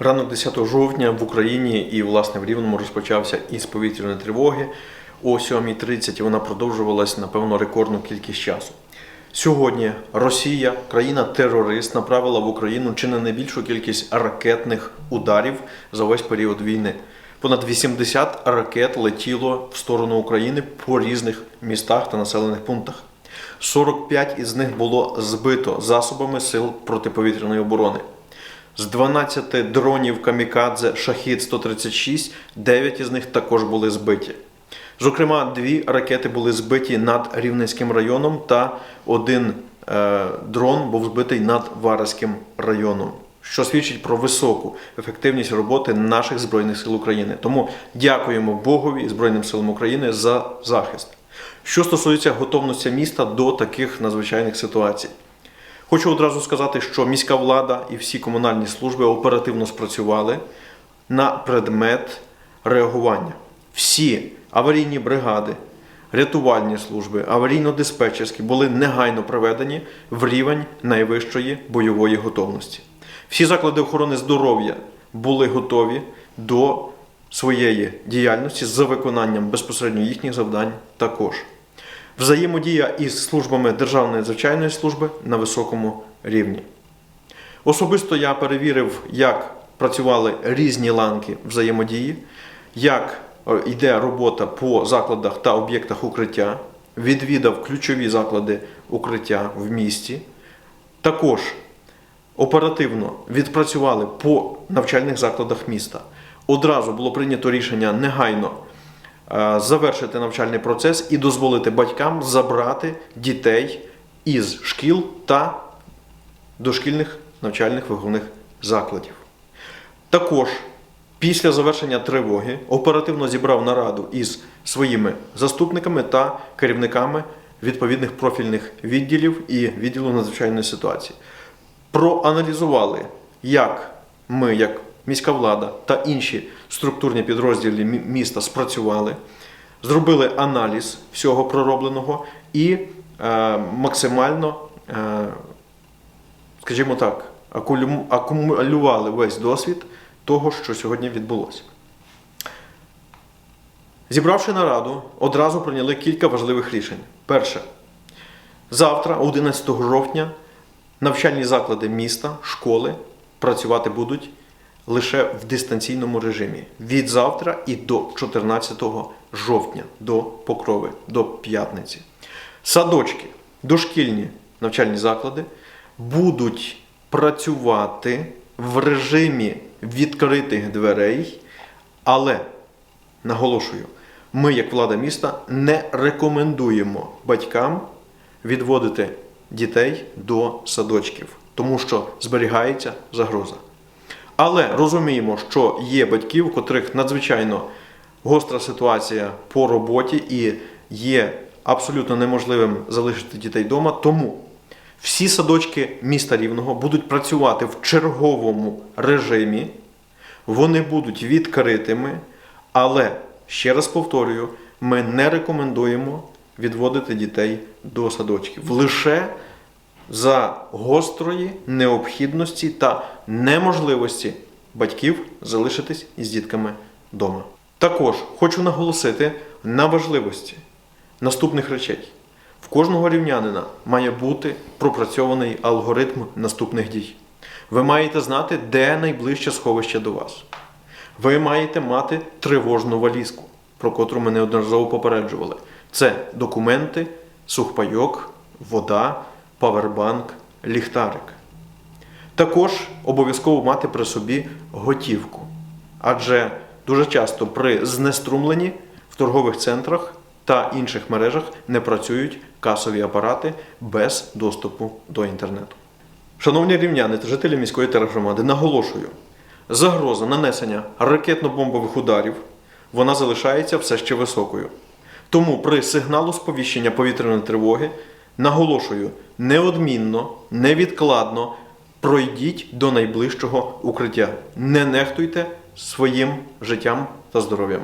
Ранок 10 жовтня в Україні і власне в Рівному розпочався із повітряної тривоги о 7.30 і вона продовжувалась напевно рекордну кількість часу. Сьогодні Росія, країна-терорист, направила в Україну чи не найбільшу кількість ракетних ударів за весь період війни. Понад 80 ракет летіло в сторону України по різних містах та населених пунктах. 45 із них було збито засобами сил протиповітряної оборони. З 12 дронів Камікадзе Шахід 136, 9 із них також були збиті. Зокрема, дві ракети були збиті над Рівненським районом, та один е, дрон був збитий над Вараським районом, що свідчить про високу ефективність роботи наших збройних сил України. Тому дякуємо Богові і Збройним силам України за захист. Що стосується готовності міста до таких надзвичайних ситуацій. Хочу одразу сказати, що міська влада і всі комунальні служби оперативно спрацювали на предмет реагування. Всі аварійні бригади, рятувальні служби, аварійно-диспетчерські були негайно приведені в рівень найвищої бойової готовності. Всі заклади охорони здоров'я були готові до своєї діяльності за виконанням безпосередньо їхніх завдань також. Взаємодія із службами Державної надзвичайної служби на високому рівні. Особисто я перевірив, як працювали різні ланки взаємодії, як е, йде робота по закладах та об'єктах укриття, відвідав ключові заклади укриття в місті. Також оперативно відпрацювали по навчальних закладах міста. Одразу було прийнято рішення негайно завершити навчальний процес і дозволити батькам забрати дітей із шкіл та дошкільних навчальних виховних закладів. Також після завершення тривоги оперативно зібрав нараду із своїми заступниками та керівниками відповідних профільних відділів і відділу надзвичайної ситуації. Проаналізували, як ми, як міська влада та інші структурні підрозділи міста спрацювали, зробили аналіз всього проробленого і е, максимально е, скажімо так, акумулювали весь досвід того, що сьогодні відбулося. Зібравши нараду, одразу прийняли кілька важливих рішень. Перше, завтра, 11 жовтня, навчальні заклади міста, школи працювати будуть лише в дистанційному режимі від завтра і до 14 жовтня, до покрови, до п'ятниці. Садочки, дошкільні навчальні заклади будуть працювати в режимі відкритих дверей, але наголошую, ми, як влада міста, не рекомендуємо батькам відводити дітей до садочків, тому що зберігається загроза. Але розуміємо, що є батьків, у котрих надзвичайно гостра ситуація по роботі і є абсолютно неможливим залишити дітей вдома. Тому всі садочки міста Рівного будуть працювати в черговому режимі, вони будуть відкритими, але ще раз повторюю, ми не рекомендуємо відводити дітей до садочків. Лише за гострої необхідності та неможливості батьків залишитись із дітками вдома. Також хочу наголосити на важливості наступних речей. В кожного рівнянина має бути пропрацьований алгоритм наступних дій. Ви маєте знати, де найближче сховище до вас. Ви маєте мати тривожну валізку, про котру ми неодноразово попереджували. Це документи, сухпайок, вода, павербанк, ліхтарик. Також обов'язково мати при собі готівку. Адже дуже часто при знеструмленні в торгових центрах та інших мережах не працюють касові апарати без доступу до інтернету. Шановні рівняни та жителі міської тергромади, наголошую, загроза нанесення ракетно-бомбових ударів вона залишається все ще високою. Тому при сигналу сповіщення повітряної тривоги наголошую неодмінно, невідкладно пройдіть до найближчого укриття. Не нехтуйте своїм життям та здоров'ям.